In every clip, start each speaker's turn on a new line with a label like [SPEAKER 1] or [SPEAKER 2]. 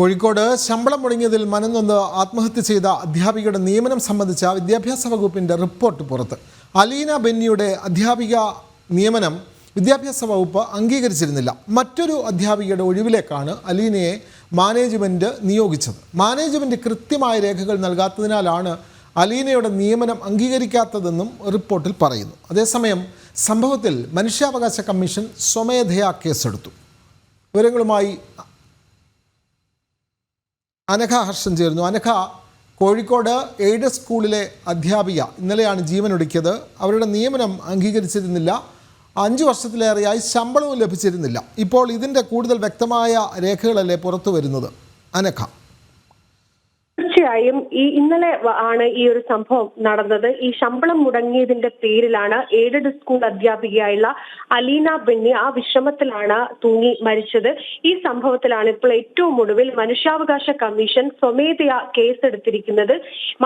[SPEAKER 1] കോഴിക്കോട് ശമ്പളം മുടങ്ങിയതിൽ മനംനൊന്ന് ആത്മഹത്യ ചെയ്ത അധ്യാപികയുടെ നിയമനം സംബന്ധിച്ച വിദ്യാഭ്യാസ വകുപ്പിൻ്റെ റിപ്പോർട്ട് പുറത്ത് അലീന ബെന്നിയുടെ അധ്യാപിക നിയമനം വിദ്യാഭ്യാസ വകുപ്പ് അംഗീകരിച്ചിരുന്നില്ല മറ്റൊരു അധ്യാപികയുടെ ഒഴിവിലേക്കാണ് അലീനയെ മാനേജ്മെൻറ്റ് നിയോഗിച്ചത് മാനേജ്മെൻറ്റ് കൃത്യമായ രേഖകൾ നൽകാത്തതിനാലാണ് അലീനയുടെ നിയമനം അംഗീകരിക്കാത്തതെന്നും റിപ്പോർട്ടിൽ പറയുന്നു അതേസമയം സംഭവത്തിൽ മനുഷ്യാവകാശ കമ്മീഷൻ സ്വമേധയാ കേസെടുത്തു വിവരങ്ങളുമായി അനഘ ഹർഷൻ ചേരുന്നു അനഘ കോഴിക്കോട് എയ്ഡ് സ്കൂളിലെ അധ്യാപിക ഇന്നലെയാണ് ജീവനൊടുക്കിയത് അവരുടെ നിയമനം അംഗീകരിച്ചിരുന്നില്ല അഞ്ച് വർഷത്തിലേറെയായി ശമ്പളവും ലഭിച്ചിരുന്നില്ല ഇപ്പോൾ ഇതിൻ്റെ കൂടുതൽ വ്യക്തമായ രേഖകളല്ലേ പുറത്തു വരുന്നത് അനഘ
[SPEAKER 2] തീർച്ചയായും ഈ ഇന്നലെ ആണ് ഈ ഒരു സംഭവം നടന്നത് ഈ ശമ്പളം മുടങ്ങിയതിന്റെ പേരിലാണ് എയ്ഡഡ് സ്കൂൾ അധ്യാപികയായുള്ള അലീന ബെന്നി ആ വിശ്രമത്തിലാണ് തൂങ്ങി മരിച്ചത് ഈ സംഭവത്തിലാണ് ഇപ്പോൾ ഏറ്റവും ഒടുവിൽ മനുഷ്യാവകാശ കമ്മീഷൻ സ്വമേധയാ കേസെടുത്തിരിക്കുന്നത്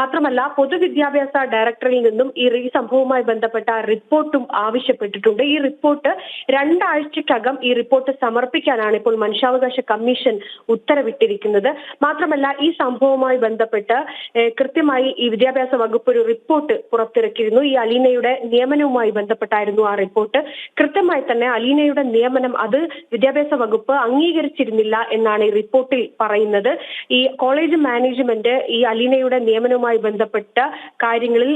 [SPEAKER 2] മാത്രമല്ല പൊതുവിദ്യാഭ്യാസ ഡയറക്ടറിൽ നിന്നും ഈ ഈ സംഭവവുമായി ബന്ധപ്പെട്ട റിപ്പോർട്ടും ആവശ്യപ്പെട്ടിട്ടുണ്ട് ഈ റിപ്പോർട്ട് രണ്ടാഴ്ചക്കകം ഈ റിപ്പോർട്ട് സമർപ്പിക്കാനാണ് ഇപ്പോൾ മനുഷ്യാവകാശ കമ്മീഷൻ ഉത്തരവിട്ടിരിക്കുന്നത് മാത്രമല്ല ഈ സംഭവവുമായി ബന്ധപ്പെട്ട ബന്ധപ്പെട്ട് കൃത്യമായി ഈ വിദ്യാഭ്യാസ വകുപ്പ് ഒരു റിപ്പോർട്ട് പുറത്തിറക്കിയിരുന്നു ഈ അലീനയുടെ നിയമനവുമായി ബന്ധപ്പെട്ടായിരുന്നു ആ റിപ്പോർട്ട് കൃത്യമായി തന്നെ അലീനയുടെ നിയമനം അത് വിദ്യാഭ്യാസ വകുപ്പ് അംഗീകരിച്ചിരുന്നില്ല എന്നാണ് ഈ റിപ്പോർട്ടിൽ പറയുന്നത് ഈ കോളേജ് മാനേജ്മെന്റ് ഈ അലീനയുടെ നിയമനവുമായി ബന്ധപ്പെട്ട കാര്യങ്ങളിൽ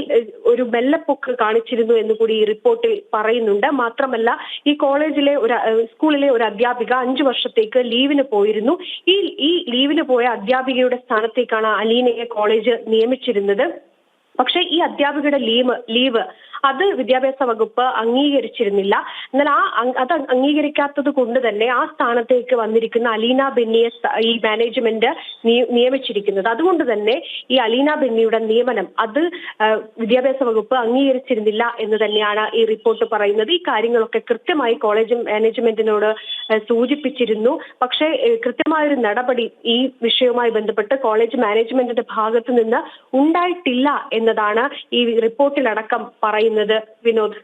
[SPEAKER 2] ഒരു മെല്ലപ്പൊക്ക് കാണിച്ചിരുന്നു എന്ന് കൂടി ഈ റിപ്പോർട്ടിൽ പറയുന്നുണ്ട് മാത്രമല്ല ഈ കോളേജിലെ ഒരു സ്കൂളിലെ ഒരു അധ്യാപിക അഞ്ചു വർഷത്തേക്ക് ലീവിന് പോയിരുന്നു ഈ ഈ ലീവിന് പോയ അധ്യാപികയുടെ സ്ഥാനത്തേക്കാണ് അലീന ഷാഹിനയെ കോളേജ് നിയമിച്ചിരുന്നത് പക്ഷെ ഈ അധ്യാപകരുടെ ലീവ് ലീവ് അത് വിദ്യാഭ്യാസ വകുപ്പ് അംഗീകരിച്ചിരുന്നില്ല എന്നാൽ ആ അത് അംഗീകരിക്കാത്തത് കൊണ്ട് തന്നെ ആ സ്ഥാനത്തേക്ക് വന്നിരിക്കുന്ന അലീന ബെന്നിയെ ഈ മാനേജ്മെന്റ് നിയമിച്ചിരിക്കുന്നത് അതുകൊണ്ട് തന്നെ ഈ അലീന ബെന്നിയുടെ നിയമനം അത് വിദ്യാഭ്യാസ വകുപ്പ് അംഗീകരിച്ചിരുന്നില്ല എന്ന് തന്നെയാണ് ഈ റിപ്പോർട്ട് പറയുന്നത് ഈ കാര്യങ്ങളൊക്കെ കൃത്യമായി കോളേജ് മാനേജ്മെന്റിനോട് സൂചിപ്പിച്ചിരുന്നു പക്ഷേ കൃത്യമായൊരു നടപടി ഈ വിഷയവുമായി ബന്ധപ്പെട്ട് കോളേജ് മാനേജ്മെന്റിന്റെ ഭാഗത്തു നിന്ന് ഉണ്ടായിട്ടില്ല എന്നതാണ് ഈ റിപ്പോർട്ടിലടക്കം പറയുന്നത് വിനോദ്